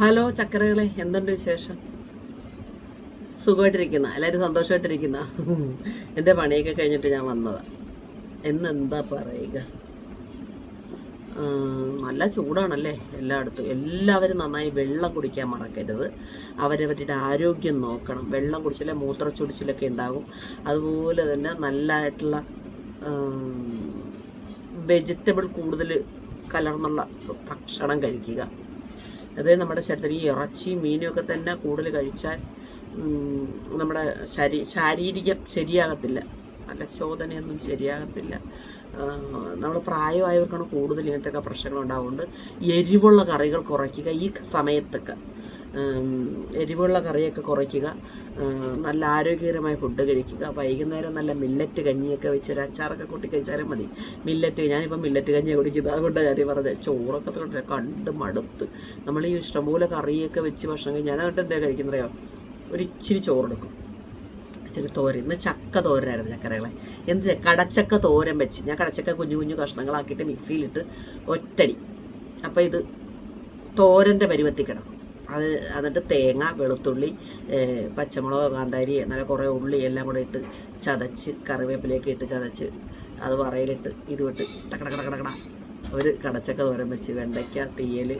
Hello ചക്കരകളെ എന്തുണ്ട് വിശേഷം? സുഖമായിട്ടിരിക്കുന്ന. എല്ലാവരും സന്തോഷമായിട്ടിരിക്കുന്ന. എന്റെ പണിയൊക്കെ കഴിഞ്ഞിട്ട് ഞാൻ വന്നതാ. എന്നെന്താ പറയുക? നല്ല ചൂടാണല്ലേ എല്ലായിടത്തും. എല്ലാവരും നന്നായി വെള്ളം കുടിക്കാൻ മറക്കരുത്. അവരവരുടെ ആരോഗ്യം നോക്കണം. വെള്ളം കുടിച്ചാലേ മൂത്രച്ചൊടിച്ചിലൊക്കെ ഉണ്ടാകും. അതുപോലെ തന്നെ നല്ലതായിട്ടുള്ള വെജിറ്റബിൾ കൂടുതൽ കലർന്നുള്ള ഭക്ഷണം കഴിക്കുക. അത് നമ്മുടെ ശരീരത്തിൽ ഈ ഇറച്ചി മീനുമൊക്കെ തന്നെ കൂടുതൽ കഴിച്ചാൽ നമ്മുടെ ശരീ ശാരീരികം ശരിയാകത്തില്ല. നല്ല ശോധനയൊന്നും ശരിയാകത്തില്ല നമ്മൾ പ്രായമായവർക്കാണ് കൂടുതൽ ഇങ്ങനത്തെയൊക്കെ പ്രശ്നങ്ങൾ ഉണ്ടാവുന്നത്. എരിവുള്ള കറികൾ കുറയ്ക്കുക ഈ സമയത്തൊക്കെ. എരിവുള്ള കറിയൊക്കെ കുറയ്ക്കുക നല്ല ആരോഗ്യകരമായ ഫുഡ് കഴിക്കുക. വൈകുന്നേരം നല്ല മില്ലറ്റ് കഞ്ഞിയൊക്കെ വെച്ച് ഒരു അച്ചാറൊക്കെ കൂട്ടി കഴിച്ചാലും മതി. മില്ലറ്റ് ഞാനിപ്പോൾ മില്ലറ്റ് കഞ്ഞി കുടിക്കുന്നത്. അതുകൊണ്ടാണ് ഞാൻ പറഞ്ഞത്. ചോറൊക്കെ തൊട്ട് കണ്ട് മടുത്ത്. നമ്മൾ ഈ ഇഷ്ടംപോലെ കറിയൊക്കെ വെച്ച് ഭക്ഷണം കഴിഞ്ഞാൽ എന്നിട്ട് എന്താ കഴിക്കുന്നറിയോ ഒരു ഇച്ചിരി ചോറെടുക്കും. ഇച്ചിരി തോരൻ. ഇന്ന് ചക്ക തോരനായിരുന്നു ചക്കരകളെ. എന്ത് കടച്ചക്ക തോരൻ വെച്ച്. ഞാൻ കടച്ചക്ക കുഞ്ഞു കുഞ്ഞു കഷ്ണങ്ങളാക്കിയിട്ട് മിക്സിയിലിട്ട് ഒറ്റടി. അപ്പോൾ ഇത് തോരന്റെ പരുവത്തിൽ കിടക്കും. അത് എന്നിട്ട് തേങ്ങ വെളുത്തുള്ളി പച്ചമുളക് കാന്താരി നല്ല കുറേ ഉള്ളി എല്ലാം കൂടെ ഇട്ട് ചതച്ച് കറിവേപ്പിലേക്ക് ഇട്ട് ചതച്ച് അത് വറയിലിട്ട് ഇത് വിട്ട് ടക്കട കട കട ഒരു കടച്ചക്ക തോരൻ വെച്ച് വെണ്ടയ്ക്ക തീയൽ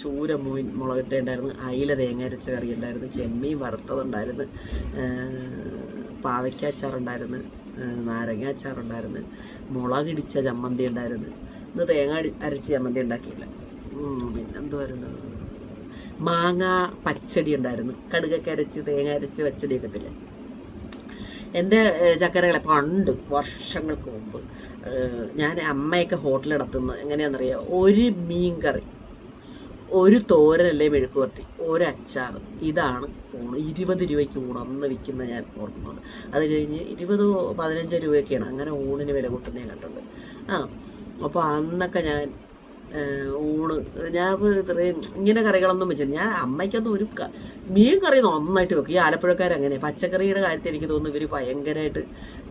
ചൂര മീൻ മുളകിട്ടുണ്ടായിരുന്നു അയില തേങ്ങ അരച്ച കറി ഉണ്ടായിരുന്നു. ചെമ്മീൻ വറുത്തതുണ്ടായിരുന്നു. പാവയ്ക്ക അച്ചാറുണ്ടായിരുന്നു. നാരങ്ങ അച്ചാറുണ്ടായിരുന്നു. മുളകിടിച്ച ചമ്മന്തി ഉണ്ടായിരുന്നു. ഇന്ന് തേങ്ങ അരച്ച് ചമ്മന്തി ഉണ്ടാക്കിയില്ല. ഉം, പിന്നെന്തുവായിരുന്നു? മാങ്ങ പച്ചടി ഉണ്ടായിരുന്നു. കടുകൊക്കെ അരച്ച് തേങ്ങ അരച്ച് പച്ചടിയൊക്കെ ഇല്ലേ എന്റെ ചക്കരകളെ പണ്ട് വർഷങ്ങൾക്ക് മുമ്പ് ഞാൻ അമ്മയൊക്കെ ഹോട്ടൽ നടത്തുന്നത് എങ്ങനെയാണെന്നറിയാം? ഒരു മീൻ കറി ഒരു തോരനല്ലേ മെഴുക്ക് പുരട്ടി ഒരു അച്ചാർ ഇതാണ് ഊണ്. ഇരുപത് രൂപയ്ക്ക് ഊണ് അന്ന് വിൽക്കുന്ന ഞാൻ ഓർക്കുന്നുണ്ട് അത് കഴിഞ്ഞ് ഇരുപതോ പതിനഞ്ചോ രൂപയൊക്കെയാണ്. അങ്ങനെ ഊണിന് വില കൂട്ടുന്നത് ഞാൻ കണ്ടിട്ടുണ്ട്. ആ അപ്പോൾ അന്നൊക്കെ ഞാൻ ഊണ് ഞാൻ ഇത്രയും ഇങ്ങനെ കറികളൊന്നും വെച്ചില്ല. ഞാൻ അമ്മയ്ക്കൊന്നും ഒരു മീൻ കറി നന്നായിട്ട് വെക്കും. ഈ ആലപ്പുഴക്കാരങ്ങനെ. പച്ചക്കറിയുടെ കാര്യത്തിൽ എനിക്ക് തോന്നുന്നു ഇവർ ഭയങ്കരമായിട്ട്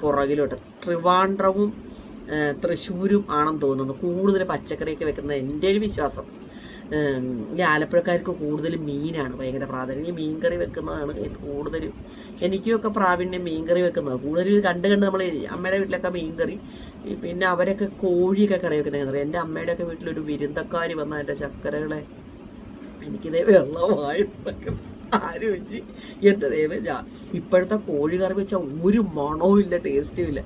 പുറകിലോട്ട് ട്രിവാൻഡ്രവും തൃശ്ശൂരും ആണെന്ന് തോന്നുന്നു. കൂടുതൽ പച്ചക്കറിയൊക്കെ വെക്കുന്നത് എന്റെ ഒരു വിശ്വാസം. ഈ ആലപ്പുഴക്കാർക്ക് കൂടുതൽ മീനാണ് ഭയങ്കര പ്രാധാന്യം. ഈ മീൻകറി വെക്കുന്നതാണ് കൂടുതലും. എനിക്കൊക്കെ പ്രാവീണ്യം മീൻകറി വെക്കുന്നത്. കൂടുതലും കണ്ട് കണ്ട് നമ്മൾ അമ്മയുടെ വീട്ടിലൊക്കെ മീൻകറി പിന്നെ അവരൊക്കെ കോഴിയൊക്കെ കറി. വെക്കുന്നത് എന്റെ അമ്മയുടെയൊക്കെ വീട്ടിലൊരു വിരുന്നക്കാരി വന്ന എന്റെ ചക്കരകളെ എനിക്കിതേ വെള്ളമായി ആരോചി എന്റെ ദൈവം ഇപ്പോഴത്തെ കോഴി കറി വെച്ചാൽ ഒരു മണവും ഇല്ല ടേസ്റ്റും ഇല്ല.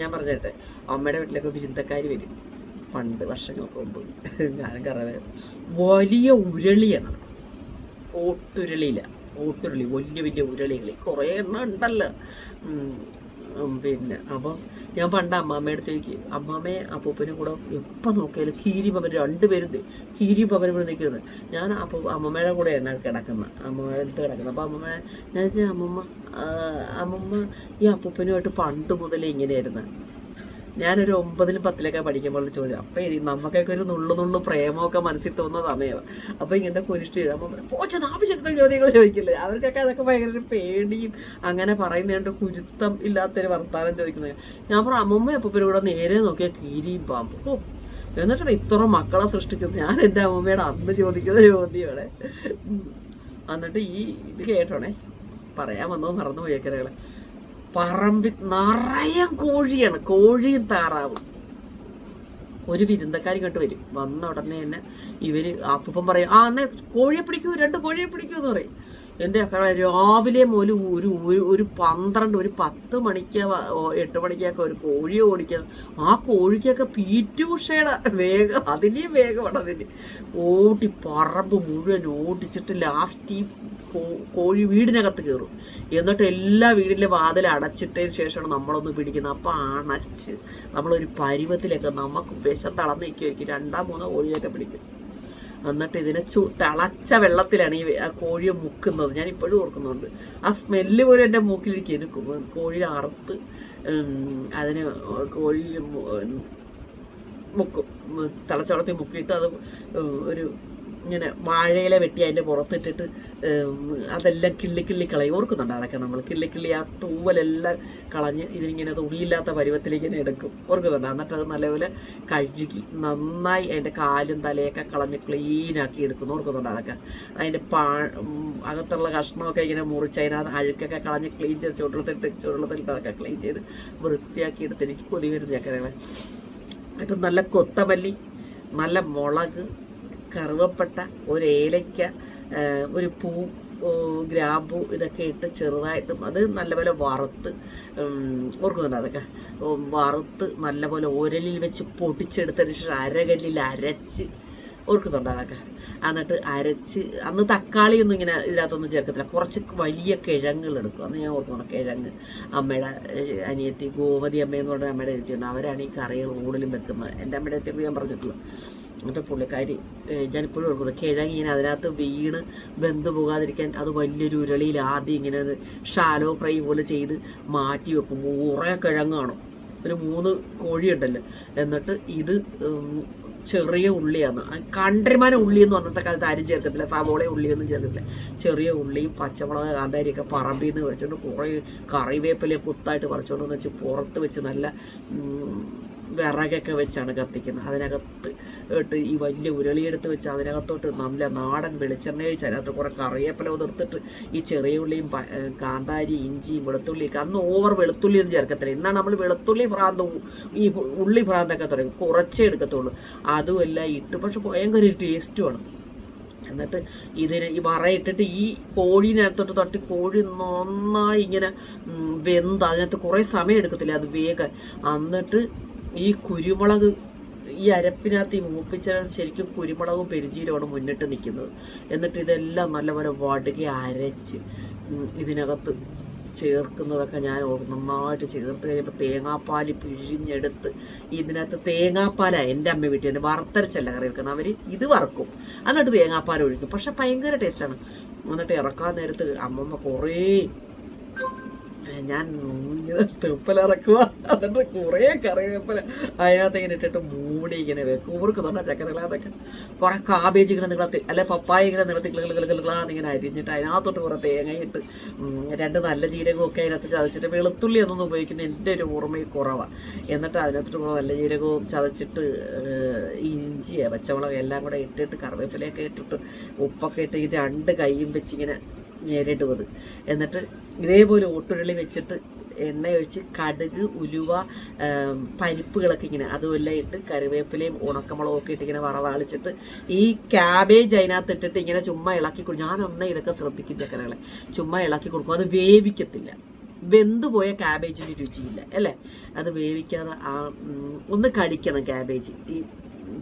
ഞാൻ പറഞ്ഞേട്ടെ അമ്മയുടെ വീട്ടിലൊക്കെ വിരുന്നക്കാരി വരും. പണ്ട് വർഷങ്ങൾക്ക് മുമ്പ് ഞാനും കറവേ വലിയ ഉരുളിയാണ്. ഓട്ടുരുളിയില്ല. ഓട്ടുരുളി വലിയ വലിയ ഉരുളികൾ കുറേ എണ്ണം ഉണ്ടല്ലോ. പിന്നെ അപ്പം ഞാൻ പണ്ട് അമ്മാമ്മയുടെ അടുത്തേക്ക് അമ്മാമ്മയെ അപ്പൂപ്പനും കൂടെ എപ്പോൾ നോക്കിയാലും കീരി പവർ രണ്ടുപേരും കീരി പവൻ ഇവിടെ നിൽക്കുന്നത് ഞാൻ അപ്പൂ അമ്മമ്മയുടെ കൂടെയാണ് കിടക്കുന്നത്. അമ്മമ്മയുടെ അടുത്ത് കിടക്കുന്നത്. അപ്പോൾ അമ്മമ്മ ഞാൻ അമ്മമ്മ അമ്മമ്മ ഈ അപ്പൂപ്പനുമായിട്ട് പണ്ട് മുതലേ ഇങ്ങനെയായിരുന്നു. ഞാനൊരു ഒമ്പതിലും പത്തിലൊക്കെ പഠിക്കുമ്പോൾ ചോദിച്ചു അപ്പം ഇനി നമുക്കൊക്കെ ഒരു നുള്ളു നുള്ളു പ്രേമമൊക്കെ മനസ്സിൽ തോന്നുന്ന സമയമാണ് അപ്പോൾ ഇങ്ങനത്തെ കുരിഷ്ടി അപ്പം പോച്ച ആവശ്യത്തിന് ചോദ്യങ്ങൾ ചോദിക്കില്ലേ? അവർക്കൊക്കെ അതൊക്കെ ഭയങ്കര ഒരു പേടിയും അങ്ങനെ പറയുന്നതുകൊണ്ട് കുരുത്തം ഇല്ലാത്തൊരു വർത്താനം ചോദിക്കുന്നത്. ഞാൻ പറഞ്ഞു അമ്മമ്മ അപ്പൂപ്പനും കൂടെ നേരെ നോക്കിയ കീരിയും പാമ്പും. ഓ എന്നിട്ടാണ് ഇത്ര മക്കളെ സൃഷ്ടിച്ചത്. ഞാൻ എന്റെ അമ്മമ്മയുടെ അന്ന് ചോദിക്കുന്ന ചോദ്യമാണ്. എന്നിട്ട് ഈ ഇത് കേട്ടോണേ പറയാൻ വന്നത് മറന്നു പോയേക്കരകളെ പറമ്പി നിറയെ കോഴിയാണ്. കോഴിയും താറാവും. ഒരു വിരുന്നക്കാരി ഇങ്ങോട്ട് വരും. വന്ന ഉടനെ തന്നെ ഇവർ അപ്പം പറയും ആ എന്നാ കോഴിയെ പിടിക്കൂ രണ്ട് കോഴിയെ പിടിക്കൂ എന്ന് പറയും. എന്റെ രാവിലെ മുതൽ ഒരു ഒരു- പന്ത്രണ്ട് ഒരു പത്ത് മണിക്ക് എട്ട് മണിക്കൊക്കെ ഒരു കോഴിയെ ഓടിക്കാൻ. ആ കോഴിക്കൊക്കെ പീറ്റൂഷയുടെ വേഗം അതിനെയും വേഗമാണ് അതിന് ഓടി പറമ്പ് മുഴുവൻ ഓടിച്ചിട്ട് ലാസ്റ്റ് ഈ കോഴി വീടിനകത്ത് കയറും എന്നിട്ട് എല്ലാ വീടിലെ വാതിൽ അടച്ചിട്ടതിന് ശേഷമാണ് നമ്മളൊന്ന് പിടിക്കുന്നത്. അപ്പം അണച്ച് നമ്മളൊരു പരുവത്തിലൊക്കെ നമുക്ക് വിശം തളർന്ന് നിൽക്കുമായിരിക്കും രണ്ടാം മൂന്നോ കോഴിയൊക്കെ പിടിക്കും. എന്നിട്ട് ഇതിനെ ചു തിളച്ച വെള്ളത്തിലാണ് ഈ കോഴിയെ മുക്കുന്നത്. ഞാൻ ഇപ്പോഴും ഓർക്കുന്നുണ്ട്. ആ സ്മെല്ല് പോലും എന്റെ മൂക്കിലേക്ക് എനിക്ക് കോഴി അറുത്ത് അതിന് കോഴി മുക്കും ഉം, തിളച്ച വെള്ളത്തിൽ മുക്കിയിട്ട് അത് ഒരു ഇങ്ങനെ വാഴയില വെട്ടി അതിന്റെ പുറത്തിട്ടിട്ട് അതെല്ലാം കിള്ളി കിള്ളി കളയും. ഓർക്കുന്നുണ്ട് അതൊക്കെ നമ്മൾ? കിള്ളി കിള്ളി ആ തൂവലെല്ലാം കളഞ്ഞ് ഇതിനിങ്ങനെ തുണിയില്ലാത്ത പരുവത്തിലിങ്ങനെ എടുക്കും. ഓർക്കുന്നുണ്ട്? എന്നിട്ട് അത് നല്ലപോലെ കഴുകി നന്നായി അതിന്റെ കാലും തലയൊക്കെ കളഞ്ഞ് ക്ലീനാക്കി എടുക്കുന്നു. ഓർക്കുന്നുണ്ട് അതൊക്കെ? അതിന്റെ പാ അകത്തുള്ള കഷ്ണമൊക്കെ ഇങ്ങനെ മുറിച്ച് അതിനകത്ത് അഴുക്കൊക്കെ കളഞ്ഞ് ക്ലീൻ ചെയ്ത് ചുരുളത്തിട്ട് ചുരുളത്തിട്ട് അതൊക്കെ ക്ലീൻ ചെയ്ത് വൃത്തിയാക്കി എടുത്ത് എനിക്ക് കൊതി വരുന്ന ചക്കരകളെ. എന്നിട്ട് നല്ല കൊത്തമല്ലി നല്ല മുളക് കറുവപ്പട്ട ഒരു ഏലയ്ക്ക ഒരു പൂ ഗ്രാമ്പു ഇതൊക്കെ ഇട്ട് ചെറുതായിട്ടും അത് നല്ലപോലെ വറുത്ത് ഓർക്കുന്നുണ്ട് അതൊക്കെ? വറുത്ത് നല്ലപോലെ ഉരലിൽ വെച്ച് പൊടിച്ചെടുത്തതിന് ശേഷം അരകല്ലിൽ അരച്ച് ഓർക്കുന്നുണ്ട് അതൊക്കെ? എന്നിട്ട് അരച്ച് അന്ന് തക്കാളിയൊന്നും ഇങ്ങനെ ഇതിനകത്തൊന്നും ചേർക്കത്തില്ല. കുറച്ച് വലിയ കിഴങ്ങുകൾ എടുക്കും. അന്ന് ഞാൻ ഓർക്കുന്നു കിഴങ്ങ്. അമ്മയുടെ അനിയത്തി ഗോമതി അമ്മയെന്ന് പറഞ്ഞ അമ്മയുടെ അനിയത്തിയുണ്ട്. അവരാണ് ഈ കറികൾ കൂടുതലും വെക്കുന്നത്. എന്റെ അമ്മയുടെ അനിയത്തി ഞാൻ പറഞ്ഞിട്ടുള്ളൂ. എന്നിട്ട് പുള്ളിക്കാരി ഞാനിപ്പോഴും ഓർക്കുന്നു കിഴങ്ങ് ഇങ്ങനെ അതിനകത്ത് വീണ് ബന്ധു പോകാതിരിക്കാൻ അത് വലിയൊരു ഉരുളിയിൽ ആദ്യം ഇങ്ങനെ ഷാലോ ഫ്രൈ പോലെ ചെയ്ത് മാറ്റി വെക്കും. കുറേ കിഴങ്ങാണ് ഒരു മൂന്ന് കോഴിയുണ്ടല്ലോ എന്നിട്ട് ഇത് ചെറിയ ഉള്ളിയാണ്. കണ്ടരിമാന ഉള്ളിയെന്നും അന്നത്തെ കാലത്ത് ആരും ചേർക്കത്തില്ല. സവോള ഉള്ളിയൊന്നും ചേർക്കത്തില്ല. ചെറിയ ഉള്ളിയും പച്ചമുളക് കാന്താരിയൊക്കെ പറമ്പിൽ നിന്ന് വെച്ചുകൊണ്ട് കുറേ കറിവേപ്പില കുത്തായിട്ട് പറിച്ചുകൊണ്ട് വന്ന് വെച്ച് പുറത്ത് വെച്ച് നല്ല വിറകൊക്കെ വെച്ചാണ് കത്തിക്കുന്നത്. അതിനകത്ത് ഇട്ട് ഈ വലിയ ഉരുളിയെടുത്ത് വെച്ച് അതിനകത്തോട്ട് നല്ല നാടൻ വെളിച്ചെണ്ണ ഒഴിച്ച് അതിനകത്ത് കുറേ കറിവേപ്പില ഉതിർത്തിട്ട് ഈ ചെറിയ ഉള്ളിയും കാന്താരി ഇഞ്ചിയും വെളുത്തുള്ളിയൊക്കെ അന്ന് ഓവർ വെളുത്തുള്ളി ഒന്നും ചേർക്കത്തില്ല. ഇന്നാണ് നമ്മൾ വെളുത്തുള്ളി ഭ്രാന്ത് ഈ ഉള്ളി ഭ്രാന്തൊക്കെ തുടങ്ങി. കുറച്ചേ എടുക്കത്തുള്ളൂ. അതുമെല്ലാം ഇട്ട് പക്ഷെ ഭയങ്കര ടേസ്റ്റുമാണ് എന്നിട്ട് ഇതിന് ഈ വറയിട്ടിട്ട് ഈ കോഴീനകത്തോട്ട് തട്ടി കോഴി നന്നായി ഇങ്ങനെ വെന്ത് അതിനകത്ത് കുറേ സമയം എടുക്കത്തില്ല. അത് വേഗം. എന്നിട്ട് ഈ കുരുമുളക് ഈ അരപ്പിനകത്ത് ഈ മൂപ്പിച്ച ശരിക്കും കുരുമുളകും പെരുജീരമാണ് മുന്നിട്ട് നിൽക്കുന്നത്. എന്നിട്ട് ഇതെല്ലാം നല്ലപോലെ വടുകി അരച്ച് ഇതിനകത്ത് ചേർക്കുന്നതൊക്കെ ഞാൻ നന്നായിട്ട് ചേർത്ത് കഴിയുമ്പോൾ തേങ്ങാപ്പാൽ പിഴിഞ്ഞെടുത്ത് ഇതിനകത്ത് തേങ്ങാപ്പാലാണ് എന്റെ അമ്മ വീട്ടിൽ നിന്ന് വറുത്തരച്ചല്ല കറി വെക്കുന്നത് അവർ ഇത് വറക്കും. എന്നിട്ട് തേങ്ങാപ്പാൽ ഒഴിക്കും. പക്ഷെ ഭയങ്കര ടേസ്റ്റാണ് എന്നിട്ട് ഇറക്കാൻ നേരത്ത് അമ്മമ്മ കുറേ ഞാൻ ഇങ്ങനെ തെപ്പലിറക്കുക എന്നിട്ട് കുറേ കറി കറിവേപ്പില അതിനകത്ത് ഇങ്ങനെ ഇട്ടിട്ട് മൂടി ഇങ്ങനെ വെക്കും. ഊർക്കുന്നുണ്ട് ചക്കരകളാതൊക്കെ കുറേ കാബേജ് ഇങ്ങനെ നീളത്തി അല്ലെ പപ്പായ ഇങ്ങനെ നീളത്തി കിളുകളാന്ന് ഇങ്ങനെ അരിഞ്ഞിട്ട് അതിനകത്തോട്ട് കുറേ തേങ്ങയിട്ട് രണ്ട് നല്ല ജീരകവും ഒക്കെ അതിനകത്ത് ചതച്ചിട്ട് വെളുത്തുള്ളി എന്നൊന്നും ഉപയോഗിക്കുന്ന എന്റെ ഒരു ഓർമ്മയിൽ കുറവാണ് എന്നിട്ട് അതിനകത്തോട്ട് കുറേ നല്ല ജീരകവും ചതച്ചിട്ട് ഇഞ്ചിയെ ഇഞ്ചി പച്ചമുളക് എല്ലാം കൂടെ ഇട്ടിട്ട് കറിവേപ്പിലയൊക്കെ ഇട്ടിട്ട് ഉപ്പൊക്കെ ഇട്ട് ഈ രണ്ട് കൈയും വെച്ച് ഞെരടുവത്. എന്നിട്ട് ഇതേപോലെ ഓട്ടുരുളി വെച്ചിട്ട് എണ്ണ ഒഴിച്ച് കടുക് ഉലുവ പരിപ്പുകളൊക്കെ ഇങ്ങനെ അതുമെല്ലാം ഇട്ട് കറിവേപ്പിലയും ഉണക്കമുളകും ഒക്കെ ഇട്ട് ഇങ്ങനെ വറവാളിച്ചിട്ട് ഈ ക്യാബേജ് അതിനകത്ത് ഇട്ടിട്ട് ഇങ്ങനെ ചുമ്മാ ഇളക്കി കൊടുക്കും. ഞാനൊന്നേ ഇതൊക്കെ ശ്രദ്ധിക്കും ചക്കരകളെ ചുമ്മാ ഇളക്കി കൊടുക്കും. അത് വേവിക്കത്തില്ല. വെന്തുപോയ ക്യാബേജിന് രുചിയില്ല. അല്ലേ? അത് വേവിക്കാതെ ആ ഒന്ന് കടിക്കണം ക്യാബേജ്. ഈ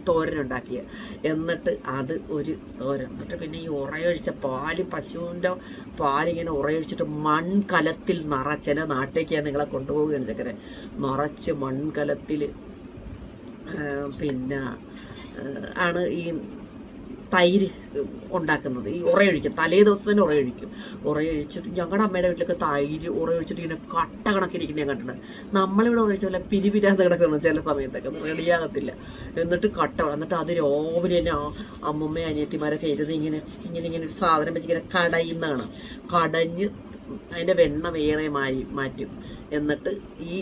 തോരനുണ്ടാക്കിയ. എന്നിട്ട് അത് ഒരു തോരൻ. എന്നിട്ട് പിന്നെ ഈ ഉറയൊഴിച്ച പാൽ പശുവിന്റെ പാലിങ്ങനെ ഉറയൊഴിച്ചിട്ട് മൺകലത്തിൽ നിറച്ച് ചില നാട്ടിലേക്ക് ഞാൻ നിങ്ങളെ കൊണ്ടുപോവുകയാണ് ചക്കരെ നിറച്ച് മൺകലത്തിൽ പിന്നെ ആണ് ഈ തൈര് ഉണ്ടാക്കുന്നത്. ഈ ഉറയൊഴിക്കും. തലേ ദിവസം തന്നെ ഉറയൊഴിക്കും. ഉറയൊഴിച്ചിട്ട് ഞങ്ങളുടെ അമ്മയുടെ വീട്ടിലൊക്കെ തൈര് ഉറയൊഴിച്ചിട്ട് ഇങ്ങനെ കട്ട കണക്കിരിക്കുന്ന ഞാൻ കണ്ടിട്ടുണ്ട്. നമ്മളിവിടെ ഉറയിച്ച പോലെ പിരിപിരാന്ന് കിടക്കുന്നു ചില സമയത്തൊക്കെ റെഡിയാകത്തില്ല എന്നിട്ട് കട്ട എന്നിട്ട് അത് രാവിലെ തന്നെ അമ്മമ്മ അനിയത്തിമാരൊക്കെ ഇരുന്ന് ഇങ്ങനെ ഇങ്ങനെ ഇങ്ങനെ ഒരു സാധനം വെച്ച് ഇങ്ങനെ കടയുന്നതാണ്. കടഞ്ഞ് അതിന്റെ വെണ്ണ വേറെ മാറി മാറ്റും. എന്നിട്ട് ഈ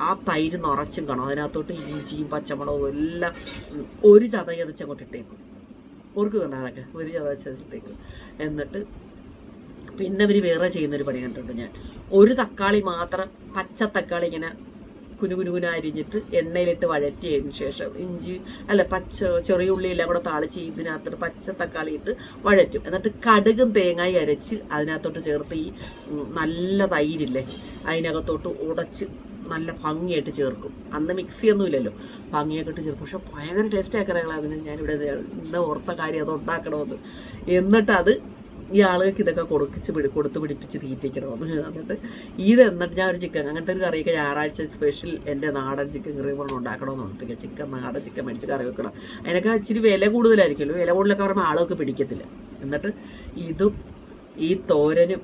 ആ തൈര് നിറച്ചും കാണും. അതിനകത്തോട്ട് ഇഞ്ചിയും പച്ചമുളകും എല്ലാം ഒരു ചതയതച്ചങ്ങോട്ട് ഇട്ടേക്കും. ഓർക്കുന്നുണ്ട് അതൊക്കെ. ഒരു ചതച്ചിട്ടേക്കും എന്നിട്ട് പിന്നെ ഇവർ വേറെ ചെയ്യുന്നൊരു പണി കണ്ടിട്ടുണ്ട് ഞാൻ. ഒരു തക്കാളി മാത്രം പച്ച തക്കാളി ഇങ്ങനെ കുനുകുനുകുന അരിഞ്ഞിട്ട് എണ്ണയിലിട്ട് വഴറ്റിയതിന് ശേഷം ഇഞ്ചി അല്ല പച്ച ചെറിയ ഉള്ളി എല്ലാം കൂടെ താളിച്ച് ഇതിനകത്തോട്ട് പച്ച തക്കാളി ഇട്ട് വഴറ്റും. എന്നിട്ട് കടുകും തേങ്ങായി അരച്ച് അതിനകത്തോട്ട് ചേർത്ത് ഈ നല്ല തൈരില്ലേ അതിനകത്തോട്ട് ഉടച്ച് നല്ല ഭംഗിയായിട്ട് ചേർക്കും. അന്ന് മിക്സി ഒന്നും ഇല്ലല്ലോ ഭംഗിയൊക്കെ ഇട്ട് ചേർക്കും. പക്ഷെ ഭയങ്കര ടേസ്റ്റ് ആക്കറകളാണ് അതിന് ഞാനിവിടെ ഇന്ന് ഓർത്ത കാര്യം അത് ഉണ്ടാക്കണമെന്ന്. എന്നിട്ട് അത് ആളുകൾക്ക് ഇതൊക്കെ കൊടുക്കിച്ച് പിടി കൊടുത്ത് പിടിപ്പിച്ച് തീറ്റിക്കണമെന്ന് എന്നിട്ട് ഇത് എന്നിട്ട് ഞാൻ ഒരു ചിക്കൻ അങ്ങനത്തെ ഒരു കറിയൊക്കെ ഞായറാഴ്ച സ്പെഷ്യൽ എന്റെ നാടൻ ചിക്കൻ കറി പറഞ്ഞു ഉണ്ടാക്കണമെന്നുണ്ട് ചിക്കൻ നാടൻ ചിക്കൻ മേടിച്ച് കറി വെക്കണം. അതിനൊക്കെ ഇച്ചിരി വില കൂടുതലായിരിക്കുമല്ലോ വില കൂടുതലൊക്കെ പറയുമ്പോൾ ആളുകൾക്ക് പിടിക്കത്തില്ല. എന്നിട്ട് ഇതും ഈ തോരനും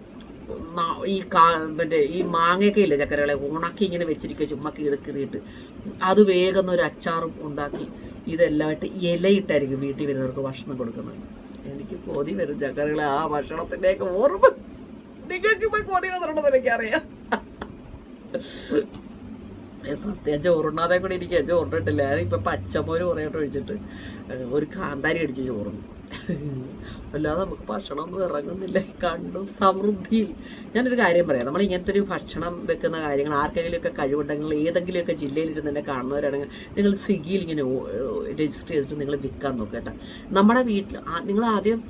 ഈ കാ മറ്റേ ഈ മാങ്ങയൊക്കെ ഇല്ല ചക്കരകളെ ഉണക്കി ഇങ്ങനെ വെച്ചിരിക്കുക ചുമ്മാ കീറിയിട്ട് അത് വേഗം ഒരു അച്ചാറും ഉണ്ടാക്കി ഇതെല്ലാമായിട്ട് ഇലയിട്ടായിരിക്കും വീട്ടിൽ വരുന്നവർക്ക് ഭക്ഷണം കൊടുക്കുന്നത്. എനിക്ക് കൊതി വരും ചക്കരകളെ ആ ഭക്ഷണത്തിന്റെയൊക്കെ ഓർമ്മ. നിങ്ങൾക്ക് ഇപ്പൊ കൊതി വന്നിട്ടുണ്ടെന്ന് എനിക്കറിയാം. സത്യം ചോറുണ്ണാതെ കൂടി എനിക്ക് ചോറിട്ടിട്ടില്ല. ഇപ്പൊ പച്ചമോര് കുറേ ഒഴിച്ചിട്ട് ഒരു കാന്താരി അടിച്ച് ചോറുന്നു അല്ലാതെ നമുക്ക് ഭക്ഷണമൊന്നും ഇറങ്ങുന്നില്ല. കണ്ടു സമൃദ്ധിയിൽ. ഞാനൊരു കാര്യം പറയാം. നമ്മൾ ഇങ്ങനത്തെ ഒരു ഭക്ഷണം വെക്കുന്ന കാര്യങ്ങൾ ആർക്കെങ്കിലുമൊക്കെ കഴിവുണ്ടെങ്കിൽ ഏതെങ്കിലുമൊക്കെ ജില്ലയിൽ ഇരുന്ന് എന്നെ കാണുന്നവരാണെങ്കിൽ നിങ്ങൾ സ്വിഗ്ഗിയിൽ ഇങ്ങനെ രജിസ്റ്റർ ചെയ്തിട്ട് നിങ്ങൾ വിൽക്കാൻ നോക്കുക കേട്ടോ. നമ്മുടെ വീട്ടിൽ നിങ്ങൾ ആദ്യം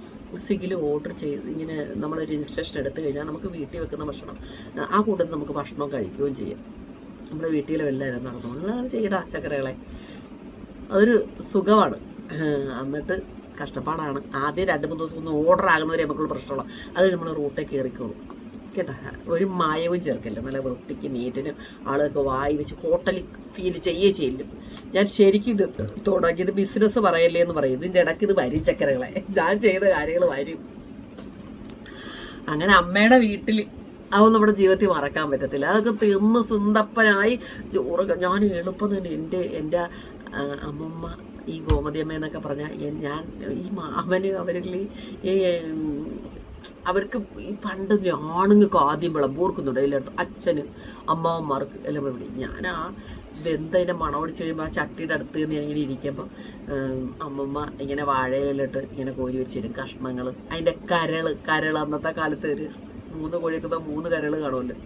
സ്വിഗ്ഗിയിൽ ഓർഡർ ചെയ്ത് ഇങ്ങനെ നമ്മൾ രജിസ്ട്രേഷൻ എടുത്തു കഴിഞ്ഞാൽ നമുക്ക് വീട്ടിൽ വെക്കുന്ന ഭക്ഷണം ആ കൂട്ടത്തിൽ നമുക്ക് ഭക്ഷണം കഴിക്കുകയും ചെയ്യാം. നമ്മുടെ വീട്ടിലും എല്ലാവരും നടന്നു നിങ്ങൾ ചെയ്യടാ ചക്കരകളെ. അതൊരു സുഖമാണ്. എന്നിട്ട് കഷ്ടപ്പാടാണ്. ആദ്യം രണ്ട് മൂന്ന് ദിവസം ഒന്ന് ഓർഡർ ആകുന്നവരെ നമുക്കുള്ള പ്രശ്നമുള്ള. അത് നമ്മൾ റൂട്ടേ കയറിക്കോളും. കേട്ടോ? ഒരു മായവും ചേർക്കില്ല. നല്ല വൃത്തിക്ക് നീറ്റിനും ആളുകൾക്ക് വായി വെച്ച് ഹോട്ടലിൽ ഫീൽ ചെയ്യേ ചെയ്യില്ലും ഞാൻ ശരിക്കും ഇത് തുടങ്ങിയത് ബിസിനസ് പറയല്ലേ എന്ന് പറയും. ഇതിന്റെ ഇടയ്ക്ക് ഇത് വരും ചക്കരകളെ. ഞാൻ ചെയ്ത കാര്യങ്ങൾ വരും. അങ്ങനെ അമ്മയുടെ വീട്ടിൽ അതൊന്നും നമ്മുടെ ജീവിതത്തിൽ മറക്കാൻ പറ്റത്തില്ല. അതൊക്കെ തിന്ന് സുന്ദപ്പനായി ചോറ് ഞാൻ എളുപ്പം തന്നെ എന്റെ എന്റെ അമ്മമ്മ ഈ ഗോമതിയമ്മ എന്നൊക്കെ പറഞ്ഞാൽ ഞാൻ ഈ മാമന് അവരിൽ ഈ അവർക്ക് ഈ പണ്ട് ആണുങ്ങൾക്ക് ആദ്യം വിളമ്പൂർക്കുന്നുണ്ട് എല്ലായിടത്തും അച്ഛന് അമ്മാവന്മാർക്ക് എല്ലാം വിളി ഞാൻ ആ വെന്തതിന്റെ മണം അടിച്ച് കഴിയുമ്പോൾ ആ ചട്ടിയുടെ അടുത്ത് നിന്ന് ഇങ്ങനെ ഇരിക്കുമ്പോൾ അമ്മമ്മ ഇങ്ങനെ വാഴയിലിട്ട് ഇങ്ങനെ കോരി വെച്ചിരും കഷ്ണങ്ങൾ അതിന്റെ കരൾ കരൾ അന്നത്തെ കാലത്ത് ഒരു മൂന്ന് കോഴിയൊക്കെ മൂന്ന് കരൾ കാണുമല്ലോ.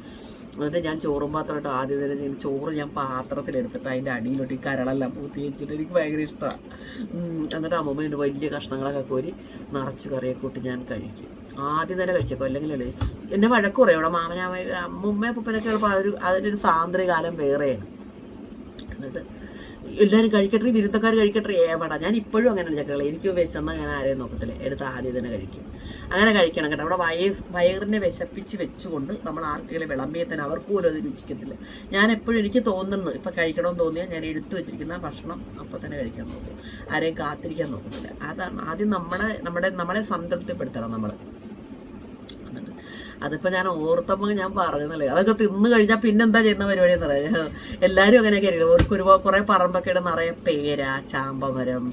എന്നിട്ട് ഞാൻ ചോറും പാത്രമായിട്ട് ആദ്യം തന്നെ ഞാൻ ചോറ് ഞാൻ പാത്രത്തിലെടുത്തിട്ട് അതിന്റെ അടിയിലോട്ട് ഈ കരളെല്ലാം പൂത്തി വെച്ചിട്ട് എനിക്ക് ഭയങ്കര ഇഷ്ടമാണ് എന്നിട്ട് അമ്മമ്മ എന്റെ വലിയ കഷ്ണങ്ങളൊക്കെ കോരി നിറച്ച് കറിയൊക്കെ കൂട്ടി ഞാൻ കഴിക്കും. ആദ്യം തന്നെ കഴിച്ചേക്കും. അല്ലെങ്കിൽ എന്നെ വഴക്ക് പറയും അവിടെ മാമനാമ അമ്മൂമ്മ അപ്പനൊക്കെ ചിലപ്പോൾ ഒരു അതിന്റെ ഒരു സാന്ദ്രികാലം വേറെയാണ്. എന്നിട്ട് എല്ലാവരും കഴിക്കട്ടെ വിരുദ്ധക്കാർ കഴിക്കട്ടെ ഏവടാ. ഞാൻ ഇപ്പോഴും അങ്ങനെ ചക്കളെ എനിക്ക് വിശന്നാൽ ഞാൻ ആരെയും നോക്കത്തില്ല. എടുത്ത് ആദ്യം തന്നെ കഴിക്കും. അങ്ങനെ കഴിക്കണം കേട്ടോ. അവിടെ വയ വയറിനെ വിശപ്പിച്ച് വെച്ചുകൊണ്ട് നമ്മൾ ആർക്കെങ്കിലും വിളമ്പിയെ തന്നെ അവർക്ക് പോലും അത് രുചിക്കത്തില്ല. ഞാൻ എപ്പോഴും എനിക്ക് തോന്നുന്നു ഇപ്പം കഴിക്കണമെന്ന് തോന്നിയാൽ ഞാൻ എടുത്തു വെച്ചിരിക്കുന്ന ഭക്ഷണം അപ്പം തന്നെ കഴിക്കാൻ നോക്കും. ആരെയും കാത്തിരിക്കാൻ നോക്കത്തില്ല. അതാണ് ആദ്യം നമ്മളെ നമ്മുടെ നമ്മളെ സംതൃപ്തിപ്പെടുത്തണം നമ്മൾ അതിപ്പോൾ ഞാൻ ഓർത്തപ്പോൾ ഞാൻ പറഞ്ഞതല്ലേ അതൊക്കെ തിന്നു കഴിഞ്ഞാൽ പിന്നെന്താ ചെയ്യുന്ന പരിപാടി എന്ന് പറയാം. എല്ലാവരും അങ്ങനെ ആയിരിക്കും. അവർക്ക് ഒരുപാട് കുറേ പറമ്പൊക്കെ ഇടുന്ന നിറയെ പേര ചാമ്പമരം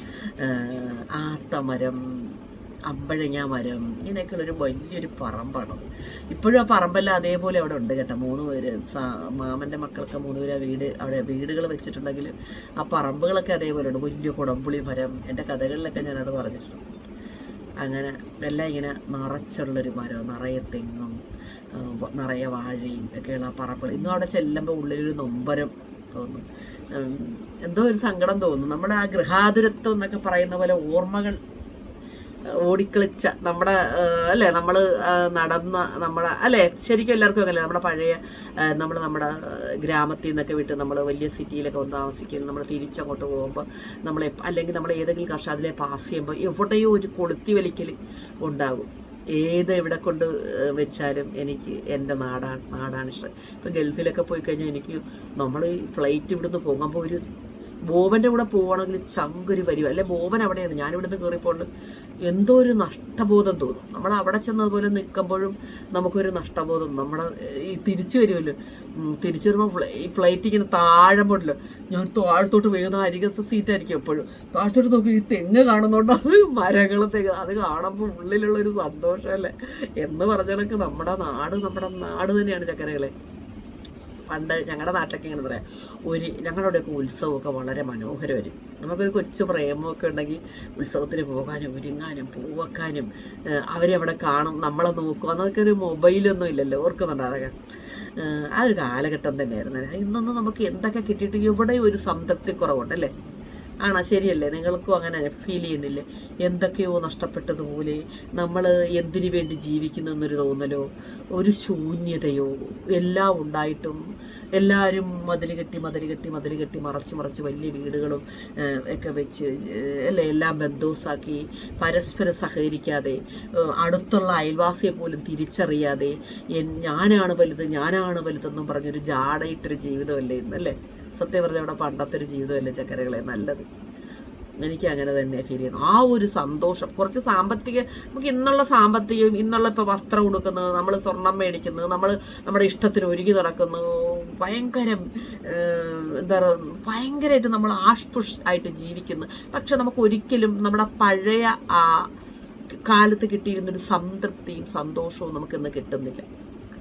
ആത്തമരം അമ്പഴങ്ങ മരം ഇങ്ങനെയൊക്കെയുള്ള ഒരു വലിയൊരു പറമ്പാണ്. ഇപ്പോഴും ആ പറമ്പെല്ലാം അതേപോലെ അവിടെ ഉണ്ട് കേട്ടോ. മൂന്ന് പേര് മാമന്റെ മക്കൾക്ക് മൂന്ന് പേര് വീട് അവിടെ വീടുകൾ വെച്ചിട്ടുണ്ടെങ്കിൽ ആ പറമ്പുകളൊക്കെ അതേപോലെ ഉണ്ട്. വലിയ കുടംപുളി മരം എന്റെ കഥകളിലൊക്കെ ഞാനത് പറഞ്ഞിട്ടുണ്ട്. അങ്ങനെ എല്ലാം ഇങ്ങനെ നിറച്ചുള്ളൊരു മരം നിറയെ തെങ്ങും നിറയെ വാഴയും ഒക്കെയുള്ള ആ ഇന്നും അവിടെ ചെല്ലുമ്പോൾ ഉള്ളിലൊരു നൊമ്പരം തോന്നും. എന്തോ ഒരു സങ്കടം തോന്നും. നമ്മുടെ ആ ഗൃഹാതുരത്വം എന്നൊക്കെ പറയുന്ന പോലെ ഓർമ്മകൾ ഓടിക്കളിച്ച നമ്മുടെ അല്ലെ? നമ്മൾ നടന്ന നമ്മുടെ അല്ലേ? ശരിക്കും എല്ലാവർക്കും അങ്ങനെ നമ്മുടെ പഴയ നമ്മൾ നമ്മുടെ ഗ്രാമത്തിൽ നിന്നൊക്കെ വിട്ട് നമ്മൾ വലിയ സിറ്റിയിലൊക്കെ വന്ന് താമസിക്കുന്നു നമ്മൾ തിരിച്ചങ്ങോട്ട് പോകുമ്പോൾ നമ്മൾ അല്ലെങ്കിൽ നമ്മൾ ഏതെങ്കിലും കർഷക അതിലെ പാസ് ചെയ്യുമ്പോൾ എവിടെയോ ഒരു കൊളുത്തി വലിക്കൽ ഉണ്ടാകും. ഏത് എവിടെ കൊണ്ട് വെച്ചാലും എനിക്ക് എന്റെ നാടാണ് നാടാണ് ഇഷ്ടം. ഇപ്പം ഗൾഫിലൊക്കെ പോയി കഴിഞ്ഞാൽ എനിക്ക് നമ്മൾ ഫ്ലൈറ്റ് ഇവിടുന്ന് പോകുമ്പോൾ ഒരു ബോബന്റെ കൂടെ പോവുകയാണെങ്കിൽ ചങ്കൊരു വരിക. അല്ലെ ബോബൻ അവിടെയാണ്. ഞാനിവിടുന്ന് കയറിപ്പോണ്ട് എന്തോ ഒരു നഷ്ടബോധം തോന്നും. നമ്മൾ അവിടെ ചെന്നതുപോലെ നിൽക്കുമ്പോഴും നമുക്കൊരു നഷ്ടബോധം. നമ്മുടെ ഈ തിരിച്ചു വരുമല്ലോ. തിരിച്ചു വരുമ്പോൾ ഈ ഫ്ലൈറ്റ് ഇങ്ങനെ താഴെ പോട്ടില്ല ഞാൻ താഴത്തോട്ട് വേഗം അരികത്തെ സീറ്റായിരിക്കും എപ്പോഴും. താഴത്തോട്ട് നോക്കി ഈ തെങ്ങ് കാണുന്നുണ്ടോ അത് മരങ്ങൾ തെങ്ങ്. അത് കാണുമ്പോൾ ഉള്ളിലുള്ള ഒരു സന്തോഷമല്ലേ എന്ന് പറഞ്ഞ കണക്ക് നമ്മുടെ നാട് നമ്മുടെ നാട് തന്നെയാണ് ചക്കരകളെ. പണ്ട് ഞങ്ങളുടെ നാട്ടിലൊക്കെ ഇങ്ങനെ പറയാം ഒരു ഞങ്ങളുടെ അവിടെയൊക്കെ ഉത്സവമൊക്കെ വളരെ മനോഹരമായിരിക്കും. നമുക്കൊരു കൊച്ചു പ്രേമമൊക്കെ ഉണ്ടെങ്കിൽ ഉത്സവത്തിന് പോകാനും ഒരുങ്ങാനും പൂവെക്കാനും അവരവിടെ കാണും നമ്മളെ നോക്കുക എന്നൊക്കെ ഒരു മൊബൈലൊന്നും ഇല്ലല്ലോ ഓർക്കുന്നുണ്ട് അതൊക്കെ? ആ ഒരു കാലഘട്ടം തന്നെയായിരുന്നു. ഇന്നൊന്നും നമുക്ക് എന്തൊക്കെ കിട്ടിയിട്ട് ഇവിടെ ഒരു സംതൃപ്തി കുറവുണ്ടല്ലേ? ആണോ ശരിയല്ലേ? നിങ്ങൾക്കും അങ്ങനെ ഫീൽ ചെയ്യുന്നില്ലേ? എന്തൊക്കെയോ നഷ്ടപ്പെട്ടതുപോലെ നമ്മൾ എന്തിനു വേണ്ടി ജീവിക്കുന്നു എന്നൊരു തോന്നലോ ഒരു ശൂന്യതയോ എല്ലാം ഉണ്ടായിട്ടും എല്ലാവരും മതിൽ കെട്ടി മതിൽ കെട്ടി മതിൽ കെട്ടി മറച്ച് മറച്ച് വലിയ വീടുകളും ഒക്കെ വെച്ച് അല്ലെ? എല്ലാം ബന്ധോസാക്കി പരസ്പരം സഹകരിക്കാതെ അടുത്തുള്ള അയൽവാസിയെ പോലും തിരിച്ചറിയാതെ ഞാനാണ് വലുത് ഞാനാണ് വലുതെന്നും പറഞ്ഞൊരു ജാടയിട്ടൊരു ജീവിതമല്ലേ ഇന്നല്ലേ? സത്യം പറഞ്ഞാൽ ഇവിടെ പണ്ടത്തെ ഒരു ജീവിതമല്ലേ ചക്കരകളെ? നല്ലത്. എനിക്ക് അങ്ങനെ തന്നെ ഫീൽ ചെയ്യുന്നു ആ ഒരു സന്തോഷം. കുറച്ച് സാമ്പത്തിക നമുക്ക് ഇന്നുള്ള സാമ്പത്തികം ഇന്നുള്ള ഇപ്പോൾ വസ്ത്രം കൊടുക്കുന്നത് നമ്മൾ സ്വർണം മേടിക്കുന്നത് നമ്മൾ നമ്മുടെ ഇഷ്ടത്തിന് ഒരുങ്ങി നടക്കുന്നു ഭയങ്കര എന്താ പറയുക ഭയങ്കരമായിട്ട് നമ്മൾ ആഷ്പുഷ് ആയിട്ട് ജീവിക്കുന്നു. പക്ഷെ നമുക്ക് ഒരിക്കലും നമ്മുടെ പഴയ ആ കാലത്ത് കിട്ടിയിരുന്നൊരു സംതൃപ്തിയും സന്തോഷവും നമുക്കിന്ന് കിട്ടുന്നില്ല.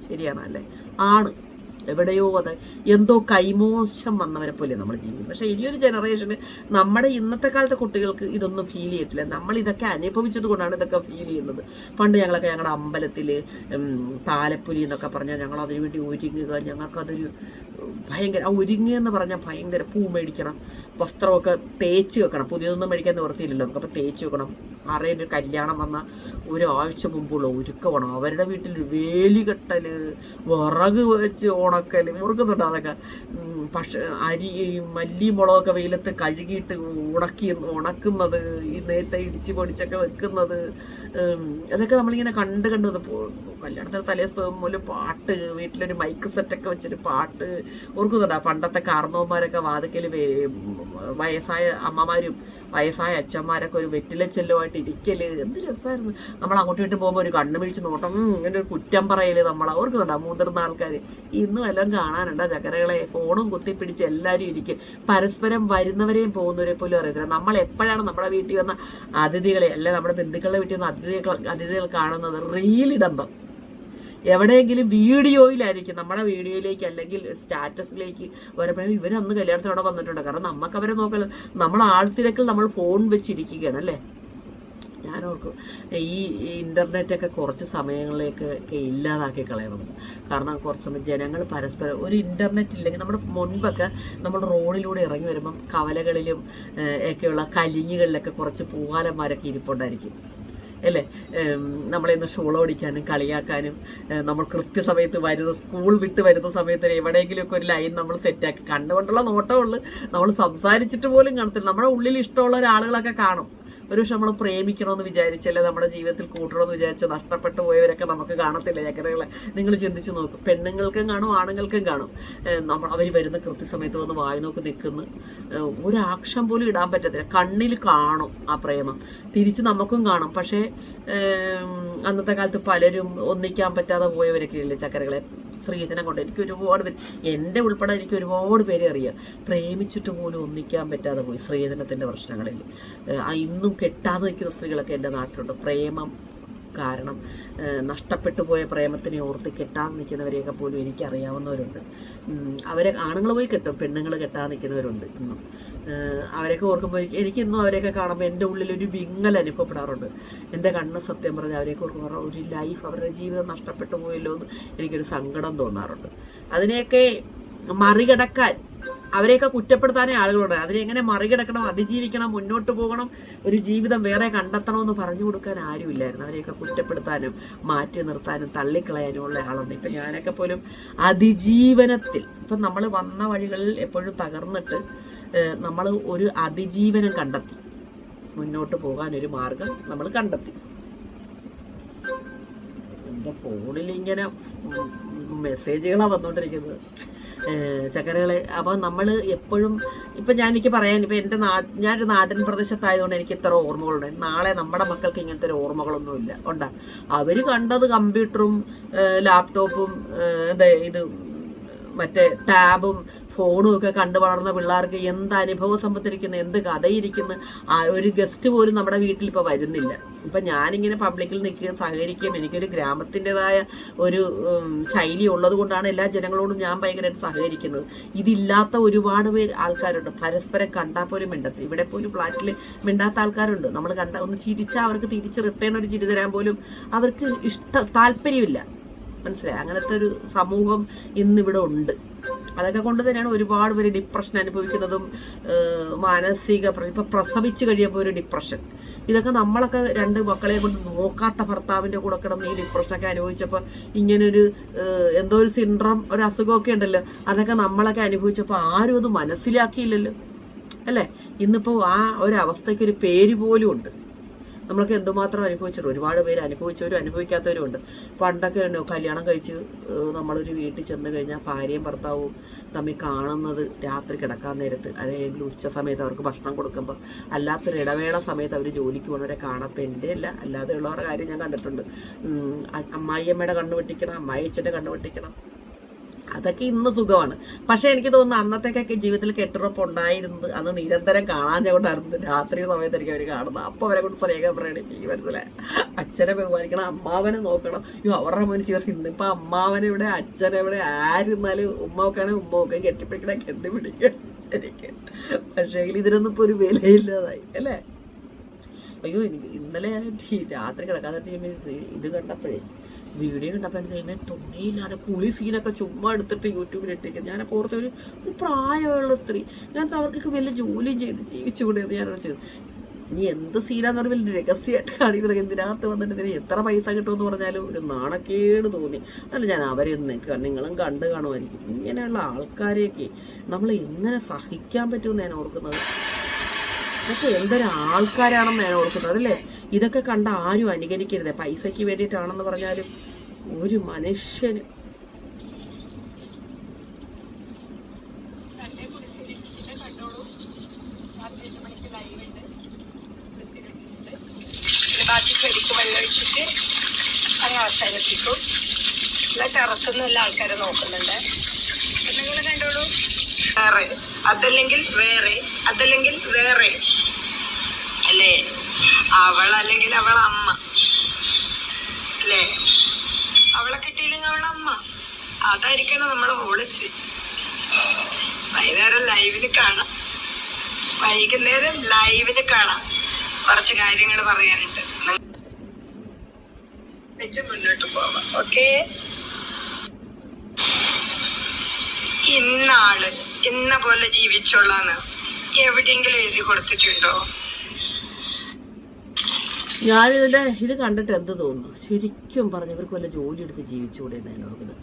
ശരിയാണല്ലേ? ആണ്. എവിടെയോ അത് എന്തോ കൈമോശം വന്നവരെ പോലെ നമ്മൾ ജീവിക്കും. പക്ഷേ ഒരു ജനറേഷന് നമ്മുടെ ഇന്നത്തെ കാലത്തെ കുട്ടികൾക്ക് ഇതൊന്നും ഫീൽ ചെയ്യത്തില്ല. നമ്മൾ ഇതൊക്കെ അനുഭവിച്ചത് കൊണ്ടാണ് ഇതൊക്കെ ഫീൽ ചെയ്യുന്നത്. പണ്ട് ഞങ്ങളൊക്കെ ഞങ്ങളുടെ അമ്പലത്തിൽ താലപ്പൊലി എന്നൊക്കെ പറഞ്ഞാൽ ഞങ്ങൾ അതിനു വേണ്ടി ഒരുങ്ങുക. ഞങ്ങൾക്കതൊരു ഭയങ്കര ആ ഒരുങ്ങുക എന്ന് പറഞ്ഞാൽ ഭയങ്കര പൂ മേടിക്കണം. വസ്ത്രമൊക്കെ തേച്ച് വെക്കണം. പുതിയതൊന്നും മേടിക്കാൻ നിവർത്തിയില്ലല്ലോ. നമുക്കപ്പോൾ തേച്ച് വെക്കണം. ആരുടെ ഒരു കല്യാണം വന്ന ഒരാഴ്ച മുമ്പുള്ള ഒരുക്കമാണ്? അവരുടെ വീട്ടിൽ വേലി കെട്ടൽ വിറക് വെച്ച് ഉണക്കൽ ഓർക്കുന്നുണ്ട് അതൊക്കെ? പക്ഷെ അരി മല്ലി മുളകൊക്കെ വെയിലത്ത് കഴുകിയിട്ട് ഉണക്കി ഉണക്കുന്നത് ഈ നേരത്തെ ഇടിച്ച് പൊടിച്ചൊക്കെ വെക്കുന്നത് അതൊക്കെ നമ്മളിങ്ങനെ കണ്ട് കണ്ട് കല്യാണത്തിന് തലേ മുതൽ പാട്ട് വീട്ടിലൊരു മൈക്ക് സെറ്റൊക്കെ വെച്ചൊരു പാട്ട് ഓർക്കുന്നുണ്ട്? പണ്ടത്തെ കാർന്നവന്മാരൊക്കെ വാതിക്കൽ വയസ്സായ അമ്മമാരും വയസ്സായ അച്ഛന്മാരൊക്കെ ഒരു വെറ്റില ചെല്ലുമായിട്ട് ഇരിക്കൽ. എന്ത് രസമായിരുന്നു നമ്മൾ അങ്ങോട്ടും ഇങ്ങോട്ടും പോകുമ്പോൾ ഒരു കണ്ണു പിടിച്ച് നോട്ടം ഇങ്ങനെ ഒരു കുറ്റം പറയൽ നമ്മൾ ഓർക്കുന്നുണ്ടോ? മുതിർന്ന ആൾക്കാർ ഇന്നും എല്ലാം കാണാനുണ്ട്? ചക്കരകളെ ഫോണും കുത്തിപ്പിടിച്ച് എല്ലാവരും ഇരിക്കും. പരസ്പരം വരുന്നവരെയും പോകുന്നവരെ പോലും അറിയത്തില്ല. നമ്മൾ എപ്പോഴാണ് നമ്മുടെ വീട്ടിൽ വന്ന അതിഥികളെ അല്ലെ നമ്മുടെ ബന്ധുക്കളുടെ വീട്ടിൽ വന്ന അതിഥികൾ അതിഥികൾ കാണുന്നത്? റീലിടുമ്പം. എവിടെയെങ്കിലും വീഡിയോയിലായിരിക്കും. നമ്മുടെ വീഡിയോയിലേക്ക് അല്ലെങ്കിൽ സ്റ്റാറ്റസിലേക്ക് വരുമ്പോഴും ഇവരന്ന് കല്യാണത്തിനോടെ വന്നിട്ടുണ്ട്. കാരണം നമുക്ക് അവരെ നോക്കൽ നമ്മൾ ആൾത്തിരക്കിൽ നമ്മൾ ഫോൺ വെച്ചിരിക്കുകയാണ് അല്ലേ? ഞാൻ ഓർക്കും ഈ ഇന്റർനെറ്റൊക്കെ കുറച്ച് സമയങ്ങളിലേക്ക് ഒക്കെ ഇല്ലാതാക്കി കളയണം. കാരണം കുറച്ച് സമയം ജനങ്ങൾ പരസ്പരം ഒരു ഇന്റർനെറ്റ് ഇല്ലെങ്കിൽ നമ്മുടെ മുൻപൊക്കെ നമ്മൾ റോഡിലൂടെ ഇറങ്ങി വരുമ്പം കവലകളിലും ഒക്കെയുള്ള കലിഞ്ഞുകളിലൊക്കെ കുറച്ച് പൂവാലന്മാരൊക്കെ ഇരിപ്പുണ്ടായിരിക്കും. അല്ലേ? ഏം, നമ്മളെ ഒന്ന് ഷോളോടിക്കാനും കളിയാക്കാനും നമ്മൾ കൃത്യസമയത്ത് വരുന്ന സ്കൂൾ വിട്ട് വരുന്ന സമയത്ത് എവിടെയെങ്കിലുമൊക്കെ ഒരു ലൈൻ നമ്മൾ സെറ്റാക്കി കണ്ടുകൊണ്ടുള്ള നോട്ടമുള്ളു നമ്മൾ സംസാരിച്ചിട്ട് പോലും കാണത്തില്ല. നമ്മുടെ ഉള്ളിൽ ഇഷ്ടമുള്ള ഒരാളുകളൊക്കെ കാണും. ഒരു പക്ഷെ നമ്മൾ പ്രേമിക്കണമെന്ന് വിചാരിച്ചല്ലേ നമ്മുടെ ജീവിതത്തിൽ കൂട്ടണമെന്ന് വിചാരിച്ച് നഷ്ടപ്പെട്ടു പോയവരൊക്കെ നമുക്ക് കാണത്തില്ല ചക്കരകളെ? നിങ്ങൾ ചിന്തിച്ച് നോക്കും. പെണ്ണുങ്ങൾക്കും കാണും ആണുങ്ങൾക്കും കാണും. നമ്മൾ അവർ വരുന്ന കൃത്യസമയത്ത് വന്ന് വായി നോക്കി നിൽക്കുന്നു. ഒരാക്ഷം പോലും ഇടാൻ പറ്റത്തില്ല. കണ്ണിൽ കാണും ആ പ്രേമം. തിരിച്ച് നമുക്കും കാണും. പക്ഷേ അന്നത്തെ കാലത്ത് പലരും ഒന്നിക്കാൻ പറ്റാതെ പോയവരൊക്കെ ഇല്ലേ ചക്കരകളെ? സ്ത്രീധനം കൊണ്ട് എനിക്ക് ഒരുപാട് പേര് എന്റെ ഉൾപ്പെടെ എനിക്ക് ഒരുപാട് പേരെ അറിയാം. പ്രേമിച്ചിട്ട് പോലും ഒന്നിക്കാൻ പറ്റാതെ പോയി സ്ത്രീധനത്തിന്റെ പ്രശ്നങ്ങളിൽ. ഇന്നും കെട്ടാതെ നിൽക്കുന്ന സ്ത്രീകളൊക്കെ എന്റെ നാട്ടിലുണ്ട്. പ്രേമം കാരണം നഷ്ടപ്പെട്ടു പോയ പ്രേമത്തിനെ ഓർത്ത് കെട്ടാൻ നിൽക്കുന്നവരെയൊക്കെ പോലും എനിക്കറിയാവുന്നവരുണ്ട്. അവരെ ആണുങ്ങൾ പോയി കെട്ടും പെണ്ണുങ്ങൾ കെട്ടാൻ നിൽക്കുന്നവരുണ്ട് ഇന്നും. അവരെയൊക്കെ ഓർക്കുമ്പോൾ എനിക്ക് എനിക്കിന്നും അവരെയൊക്കെ കാണുമ്പോൾ എന്റെ ഉള്ളിലൊരു വിങ്ങൽ അനുഭവപ്പെടാറുണ്ട്. എന്റെ കണ്ണ് സത്യം പറഞ്ഞ് അവരെയൊക്കെ ഓർക്കുമ്പോൾ ഒരു ലൈഫ് അവരുടെ ജീവിതം നഷ്ടപ്പെട്ടു പോയല്ലോ എന്ന് എനിക്കൊരു സങ്കടം തോന്നാറുണ്ട്. അതിനെയൊക്കെ മറികടക്കാൻ അവരെയൊക്കെ കുറ്റപ്പെടുത്താനേ ആളുകളുണ്ട്. അതിനെ എങ്ങനെ മറികടക്കണം അതിജീവിക്കണം മുന്നോട്ട് പോകണം ഒരു ജീവിതം വേറെ കണ്ടെത്തണമെന്ന് പറഞ്ഞു കൊടുക്കാൻ ആരുമില്ലായിരുന്നു. അവരെയൊക്കെ കുറ്റപ്പെടുത്താനും മാറ്റി നിർത്താനും തള്ളിക്കളയാനും ഉള്ള ആളുണ്ട്. ഇപ്പം ഞാനൊക്കെ പോലും അതിജീവനത്തിൽ ഇപ്പം നമ്മൾ വന്ന വഴികളിൽ എപ്പോഴും തകർന്നിട്ട് നമ്മൾ ഒരു അതിജീവനം കണ്ടെത്തി. മുന്നോട്ട് പോകാൻ ഒരു മാർഗം നമ്മൾ കണ്ടെത്തി. എന്റെ ഫോണിൽ ഇങ്ങനെ മെസ്സേജുകളാണ് വന്നുകൊണ്ടിരിക്കുന്നത് ഏഹ് ചക്കരകളെ. അപ്പോൾ നമ്മൾ എപ്പോഴും ഇപ്പം ഞാൻ എനിക്ക് പറയാൻ ഇപ്പം എന്റെ നാട് ഞാനൊരു നാടൻ പ്രദേശത്തായതുകൊണ്ട് എനിക്ക് ഇത്ര ഓർമ്മകളുണ്ട്. നാളെ നമ്മുടെ മക്കൾക്ക് ഇങ്ങനത്തെ ഒരു ഓർമ്മകളൊന്നുമില്ല. ഉണ്ടാ അവർ കണ്ടത് കമ്പ്യൂട്ടറും ലാപ്ടോപ്പും എന്താ ഇത് മറ്റേ ടാബും ഫോണും ഒക്കെ കണ്ടു വളർന്ന പിള്ളേർക്ക് എന്ത് അനുഭവ സമ്പത്തിരിക്കുന്നു എന്ത് കഥയിരിക്കുന്നു. ഒരു ഗസ്റ്റ് പോലും നമ്മുടെ വീട്ടിൽ ഇപ്പോൾ വരുന്നില്ല. ഇപ്പം ഞാനിങ്ങനെ പബ്ലിക്കിൽ നിൽക്കുകയും സഹകരിക്കുകയും എനിക്കൊരു ഗ്രാമത്തിന്റെതായ ഒരു ശൈലി ഉള്ളത് കൊണ്ടാണ് എല്ലാ ജനങ്ങളോടും ഞാൻ ഭയങ്കരമായിട്ട് സഹകരിക്കുന്നത്. ഇതില്ലാത്ത ഒരുപാട് പേര് ആൾക്കാരുണ്ട്. പരസ്പരം കണ്ടാൽ പോലും മിണ്ടത്തില്ല. ഇവിടെ പോലും ഫ്ലാറ്റിൽ മിണ്ടാത്ത ആൾക്കാരുണ്ട്. നമ്മൾ കണ്ട ഒന്ന് ചിരിച്ചാൽ അവർക്ക് തിരിച്ച് റിട്ടേൺ ഒരു ചിരി തരാൻ പോലും അവർക്ക് ഇഷ്ട താല്പര്യമില്ല. മനസ്സിലായി? അങ്ങനത്തെ ഒരു സമൂഹം ഇന്നിവിടെ ഉണ്ട്. അതൊക്കെ കൊണ്ട് തന്നെയാണ് ഒരുപാട് പേര് ഡിപ്രഷൻ അനുഭവിക്കുന്നതും മാനസിക ഇപ്പം പ്രസവിച്ചു പ്രസവിച്ച് കഴിയുമ്പോൾ ഒരു ഡിപ്രഷൻ ഇതൊക്കെ നമ്മളൊക്കെ രണ്ട് മക്കളെ കൊണ്ട് നോക്കാത്ത ഭർത്താവിന്റെ കൂടെ കിടന്ന് ഈ ഡിപ്രഷനൊക്കെ അനുഭവിച്ചപ്പോൾ ഇങ്ങനൊരു എന്തോ ഒരു സിൻഡ്രം ഒരു അസുഖമൊക്കെ ഉണ്ടല്ലോ. അതൊക്കെ നമ്മളൊക്കെ അനുഭവിച്ചപ്പോൾ ആരും അത് മനസ്സിലാക്കിയില്ലല്ലോ. അല്ലേ? ഇന്നിപ്പോൾ ആ ഒരു ഒരു പേര് പോലും ഉണ്ട്. നമ്മളൊക്കെ എന്തുമാത്രം അനുഭവിച്ചിട്ടുണ്ട്? ഒരുപാട് പേര് അനുഭവിച്ചവരും അനുഭവിക്കാത്തവരും ഉണ്ട് പണ്ടൊക്കെ ഉണ്ട്? കല്യാണം കഴിച്ച് നമ്മളൊരു വീട്ടിൽ ചെന്ന് കഴിഞ്ഞാൽ ഭാര്യയും ഭർത്താവും തമ്മിൽ കാണുന്നത് രാത്രി കിടക്കാൻ നേരത്ത് അല്ലെങ്കിൽ ഉച്ച സമയത്ത് അവർക്ക് ഭക്ഷണം കൊടുക്കുമ്പോൾ അല്ലാത്തൊരു ഇടവേള സമയത്ത് അവർ ജോലിക്ക് പോകുന്നവരെ കാണാത്ത എന്റെ അല്ല അല്ലാതെ ഉള്ളവരുടെ കാര്യം ഞാൻ കണ്ടിട്ടുണ്ട്. അമ്മായിയമ്മയുടെ കണ്ണ് വെട്ടിക്കണം അമ്മായി അച്ഛന്റെ കണ്ണ് വെട്ടിക്കണം. അതൊക്കെ ഇന്ന് സുഖമാണ്. പക്ഷേ എനിക്ക് തോന്നുന്നു അന്നത്തേക്കൊക്കെ ജീവിതത്തിൽ കെട്ടുറപ്പ് ഉണ്ടായിരുന്നത് അന്ന് നിരന്തരം കാണാൻ കൊണ്ടായിരുന്നു. രാത്രി സമയത്തായിരിക്കും അവർ കാണുന്നത്. അപ്പോൾ അവരെ കൊണ്ട് പ്രത്യേകം പ്രകടിപ്പിക്കും മനസ്സിലായി? അച്ഛനെ ബഹുമാനിക്കണം അമ്മാവനെ നോക്കണം. അയ്യോ അവരുടെ പറയും ഇന്നിപ്പോൾ അമ്മാവനെവിടെ അച്ഛനെവിടെ ആരുന്നാലും ഉമ്മ വെക്കാണെങ്കിൽ ഉമ്മ വെക്കാൻ കെട്ടിപ്പിടിക്കണേ കെട്ടിപ്പിടിക്കുക ശരിക്കും. പക്ഷേ ഇതിനൊന്നും ഇപ്പോൾ ഒരു വിലയില്ലാതായി അല്ലേ? അയ്യോ ഇന്നലെ ഞാൻ രാത്രി കിടക്കാതെ ഇത് കണ്ടപ്പോഴേ വീഡിയോ കണ്ടപ്പോൾ ദൈവമേ തുണിയില്ലാതെ കുളി സീനൊക്കെ ചുമ്മാ എടുത്തിട്ട് യൂട്യൂബിൽ ഇട്ടിരിക്കുന്നത് ഞാൻ പുറത്തെ ഒരു ഒരു പ്രായമുള്ള സ്ത്രീ. ഞാൻ അവർക്കൊക്കെ വലിയ ജോലിയും ചെയ്ത് ജീവിച്ചുകൂടെ എന്ന് ഞാനവിടെ ചെയ്തു ഇനി എന്ത് സീനാന്ന് പറയുമ്പോൾ വലിയ രഹസ്യമായിട്ട് കാണിക്കുന്നത് ഇതിനകത്ത് വന്നിട്ട് ഇതിന് എത്ര പൈസ കിട്ടുമെന്ന് പറഞ്ഞാലും ഒരു നാണക്കേട് തോന്നി. അല്ല ഞാൻ അവരെ നിൽക്കുക നിങ്ങളും കണ്ടു കാണുമായിരിക്കും. ഇങ്ങനെയുള്ള ആൾക്കാരെയൊക്കെ നമ്മൾ എങ്ങനെ സഹിക്കാൻ പറ്റുമെന്ന് ഞാൻ ഓർക്കുന്നത്? പക്ഷെ എന്തൊരു ആൾക്കാരാണെന്ന് ഞാൻ ഓർക്കുന്നത് അല്ലേ? ഇതൊക്കെ കണ്ട ആരും അനുകരിക്കരുത്. പൈസയ്ക്ക് വേണ്ടിയിട്ടാണെന്ന് പറഞ്ഞാലും ഒരു മനുഷ്യന്. ബാക്കി അതല്ലെങ്കിൽ വേറെ. അതല്ലെങ്കിൽ വേറെ. അല്ലേ? അവൾ അല്ലെങ്കിൽ അവൾ അമ്മ അല്ലേ അവളെ കിട്ടിയില്ലെങ്കിൽ അവളെ അമ്മ അതായിരിക്കണം നമ്മളെ പോളിസി വൈകുന്നേരം ലൈവിൽ കാണാം. വൈകുന്നേരം ലൈവിൽ കാണാം. കുറച്ച് കാര്യങ്ങൾ പറയാനുണ്ട്. വെച്ച് മുന്നോട്ട് പോവാം. ഓക്കെ ഇന്നാൾ ഇന്ന പോലെ ജീവിച്ചോളാന്ന് എവിടെയെങ്കിലും എഴുതി കൊടുത്തിട്ടുണ്ടോ? ഞാനിതിന്റെ ഇത് കണ്ടിട്ട് എന്ത് തോന്നുന്നു? ശരിക്കും പറഞ്ഞു ഇവർക്ക് വല്ല ജോലി എടുത്ത് ജീവിച്ചുകൂടെ എന്ന് ഞാൻ ഓർക്കുന്നത്.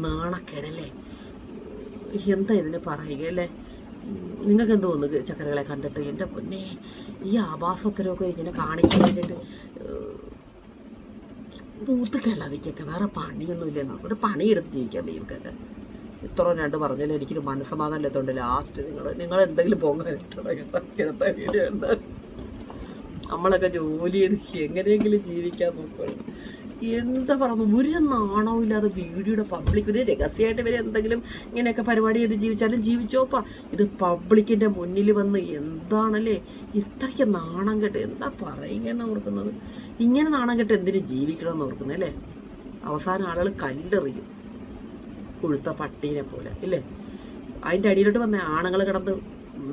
നാണക്കേടല്ലേ? എന്താ ഇതിന് പറയുക അല്ലേ? നിങ്ങൾക്ക് എന്ത് തോന്നുന്നു ചക്കരകളെ കണ്ടിട്ട് എന്റെ പൊന്നെ ഈ ആഭാസത്തിലൊക്കെ ഇങ്ങനെ കാണിക്കാൻ വേണ്ടിയിട്ട് പൂത്ത് കിളവിക്കൊക്കെ വേറെ നമുക്ക് ഒരു പണിയെടുത്ത് ജീവിക്കാം ഇവർക്കൊക്കെ ഇത്ര രണ്ട് പറഞ്ഞാലും എനിക്കൊരു മനസ്സമാധാനം ഇല്ലാത്തതുകൊണ്ട് ലാസ്റ്റ് നിങ്ങൾ നിങ്ങൾ എന്തെങ്കിലും പോകാനിട്ടുണ്ടോ വീഡിയോ നമ്മളൊക്കെ ജോലി ചെയ്ത് എങ്ങനെയെങ്കിലും ജീവിക്കാൻ നോക്കുകയാണ് എന്താ പറഞ്ഞു ഒരു നാണവും ഇല്ലാതെ വീഡിയോയുടെ പബ്ലിക് ഇത് രഹസ്യമായിട്ട് ഇവർ എന്തെങ്കിലും ഇങ്ങനെയൊക്കെ പരിപാടി ചെയ്ത് ജീവിച്ചാലും ജീവിച്ചോപ്പാ ഇത് പബ്ലിക്കിന്റെ മുന്നിൽ വന്ന് എന്താണല്ലേ? ഇത്രയ്ക്ക് നാണം കെട്ട് എന്താ പറയുകയെന്ന് ഓർക്കുന്നത്? ഇങ്ങനെ നാണം കെട്ട് എന്തിനു ജീവിക്കണം എന്ന് ഓർക്കുന്നത് അല്ലേ? അവസാനം ആളുകൾ കല്ലെറിയും. കൊഴുത്ത പട്ടീനെ പോലെ ഇല്ലേ? അതിന്റെ അടിയിലോട്ട് വന്ന ആണുങ്ങൾ കിടന്ന്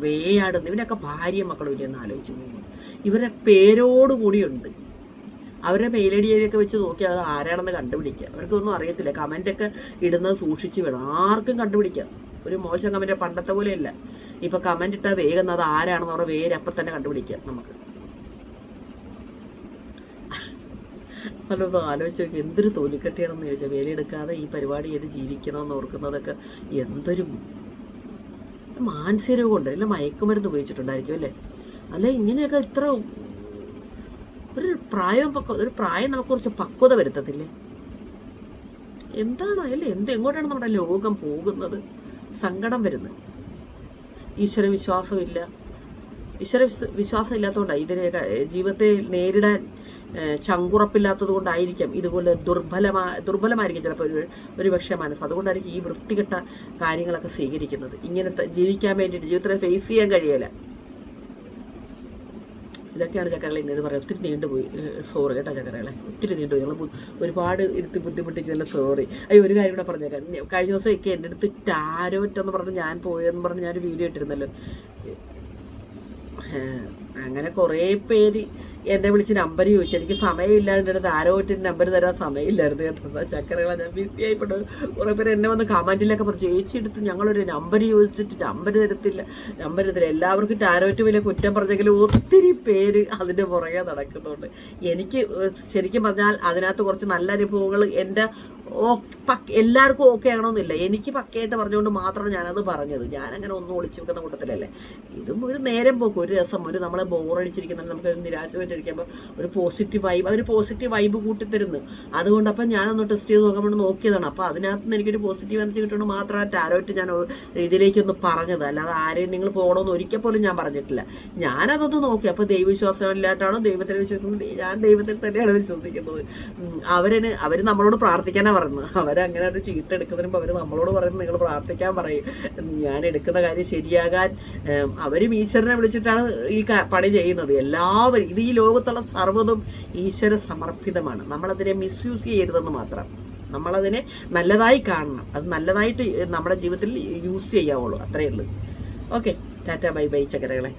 വേയാടുന്നു. ഇവരൊക്കെ ഭാര്യ മക്കളും ഇല്ലെന്ന് ആലോചിച്ച് പോകുന്നു ഇവരുടെ പേരോടുകൂടിയുണ്ട്. അവരുടെ മെയിൽ ഐ വെച്ച് നോക്കിയാൽ അത് ആരാണെന്ന് കണ്ടുപിടിക്കുക. അവർക്കൊന്നും അറിയത്തില്ല. കമന്റൊക്കെ ഇടുന്നത് സൂക്ഷിച്ച് വേണം. ആർക്കും കണ്ടുപിടിക്കാം. ഒരു മോശം കമന്റ് പണ്ടത്തെ പോലെ ഇല്ല ഇപ്പം കമന്റ് ഇട്ടാൽ വേഗം അത് ആരാണെന്ന് പറഞ്ഞാൽ വേര് അപ്പം തന്നെ കണ്ടുപിടിക്കാം നമുക്ക്. നല്ലൊന്ന് ആലോചിച്ച് നോക്കി. എന്തൊരു തോലിക്കെട്ടിയാണെന്ന് ചോദിച്ചാൽ വേലയെടുക്കാതെ ഈ പരിപാടി ചെയ്ത് ജീവിക്കണമെന്ന് ഓർക്കുന്നതൊക്കെ എന്തൊരു മാനസിക രോഗമുണ്ട്. അല്ല? മയക്കുമരുന്ന് ഉപയോഗിച്ചിട്ടുണ്ടായിരിക്കും അല്ലേ? അല്ല ഇങ്ങനെയൊക്കെ ഇത്ര ഒരു പ്രായം പക്വ ഒരു പ്രായം നമുക്ക് കുറച്ച് പക്വത വരുത്തത്തില്ലേ? എന്താണ് അല്ലേ? എന്ത് എങ്ങോട്ടാണ് നമ്മുടെ ലോകം പോകുന്നത്? സങ്കടം വരുന്നത്. ഈശ്വര വിശ്വാസമില്ല. ഈശ്വര വിശ്വ- വിശ്വാസം ഇല്ലാത്തതുകൊണ്ടാണ് ഇതിനെയൊക്കെ ജീവിതത്തെ നേരിടാൻ ചങ്കുറപ്പില്ലാത്തത് കൊണ്ടായിരിക്കാം ഇതുപോലെ ദുർബലമാ ദുർബലമായിരിക്കും ചിലപ്പോൾ ഒരു ഒരു പക്ഷേ മനസ്സ്. അതുകൊണ്ടായിരിക്കും ഈ വൃത്തികെട്ട കാര്യങ്ങളൊക്കെ സ്വീകരിക്കുന്നത്. ഇങ്ങനത്തെ ജീവിക്കാൻ വേണ്ടിയിട്ട് ജീവിതത്തിനെ ഫേസ് ചെയ്യാൻ കഴിയില്ല. ഇതൊക്കെയാണ് ചക്കരകളെ ഇന്ന് പറയാം ഒത്തിരി നീണ്ടുപോയി സോറി കേട്ടോ ചക്കരകളെ. ഒത്തിരി നീണ്ടുപോയി ഞങ്ങൾ ഒരുപാട് ഇരുത്തി ബുദ്ധിമുട്ടിക്കുന്നില്ല സോറി അയ്യോ ഒരു കാര്യം കൂടെ പറഞ്ഞേക്കാം. കഴിഞ്ഞ ദിവസം ഒക്കെ എന്റെ അടുത്ത് ടാരോറ്റ് എന്ന് പറഞ്ഞ് ഞാൻ പോയെന്ന് പറഞ്ഞ് ഞാനൊരു വീഡിയോ ഇട്ടിരുന്നല്ലോ. അങ്ങനെ കുറേ പേര് എന്നെ വിളിച്ച് നമ്പർ ചോദിച്ചു. എനിക്ക് സമയമില്ല. എന്റെ അടുത്ത് ഒറ്റ നമ്പർ തരാൻ സമയമില്ലായിരുന്നു കേട്ടോ. ചക്കരകളെ ഞാൻ ബിസി ആയിപ്പോട്ട് കുറേ പേര് എന്നെ വന്ന് കമന്റിലൊക്കെ പറഞ്ഞു. ചേച്ചി ഞങ്ങളൊരു നമ്പർ ചോദിച്ചിട്ട് നമ്പർ തരത്തില്ല. നമ്പർ തരില്ല എല്ലാവർക്കും ടാരോറ്റ് വലിയ കുറ്റം പറഞ്ഞെങ്കിലും ഒത്തിരി പേര് അതിന്റെ പുറകെ നടക്കുന്നുണ്ട്. എനിക്ക് ശരിക്കും പറഞ്ഞാൽ അതിനകത്ത് കുറച്ച് നല്ല അനുഭവങ്ങൾ എന്റെ എല്ലാവർക്കും ഓക്കെ ആകണമെന്നില്ല എനിക്ക് പക്കയായിട്ട് പറഞ്ഞുകൊണ്ട് മാത്രമാണ് ഞാനത് പറഞ്ഞത്. ഞാനങ്ങനെ ഒന്നും ഒളിച്ചു വെക്കുന്ന കൂട്ടത്തിലല്ലേ. ഇതും ഒരു നേരം പോക്കും. ഒരു രസം. ഒരു നമ്മളെ ബോറടിച്ചിരിക്കുന്നുണ്ട് നമുക്ക് നിരാശപ്പെട്ടിരിക്കുമ്പോൾ ഒരു പോസിറ്റീവ് വൈബ് അവർ പോസിറ്റീവ് വൈബ് കൂട്ടിത്തരുന്നു. അതുകൊണ്ട് അപ്പം ഞാനൊന്ന് ടെസ്റ്റ് ചെയ്ത് നോക്കാൻ വേണ്ടി നോക്കിയതാണ്. അപ്പോൾ അതിനകത്ത് നിന്ന് എനിക്കൊരു പോസിറ്റീവ് എനർജി കിട്ടുന്നത് മാത്രമാണ് ടാരോയിട്ട് ഞാൻ ഇതിലേക്കൊന്ന് പറഞ്ഞത്. അല്ലാതെ ആരെയും നിങ്ങൾ പോകണമെന്ന് ഒരിക്കൽ പോലും ഞാൻ പറഞ്ഞിട്ടില്ല. ഞാനതൊന്ന് നോക്കി. അപ്പോൾ ദൈവവിശ്വാസമില്ലായിട്ടാണോ ദൈവത്തിനെ വിശ്വസിക്കുന്നത്? ഞാൻ ദൈവത്തിൽ തന്നെയാണ് വിശ്വസിക്കുന്നത്. അവരെ അവർ നമ്മളോട് പ്രാർത്ഥിക്കാനാണ് പറയുന്നത് അവരങ്ങനെ ഒരു ചീട്ട് എടുക്കുന്നതിന് അവർ നമ്മളോട് പറയുന്നത് നിങ്ങൾ പ്രാർത്ഥിക്കാൻ പറയും. ഞാൻ എടുക്കുന്ന കാര്യം ശരിയാകാൻ അവരും ഈശ്വരനെ വിളിച്ചിട്ടാണ് ഈ പണി ചെയ്യുന്നത്. എല്ലാവരും ഇത് ഈ ലോകത്തുള്ള സർവതും ഈശ്വര സമർപ്പിതമാണ്. നമ്മളതിനെ മിസ്യൂസ് ചെയ്യരുതെന്ന് മാത്രം. നമ്മളതിനെ നല്ലതായി കാണണം. അത് നല്ലതായിട്ട് നമ്മുടെ ജീവിതത്തിൽ യൂസ് ചെയ്യാവുള്ളൂ. അത്രയേ ഉള്ളൂ. Okay tata bye bye ചക്കരകളെ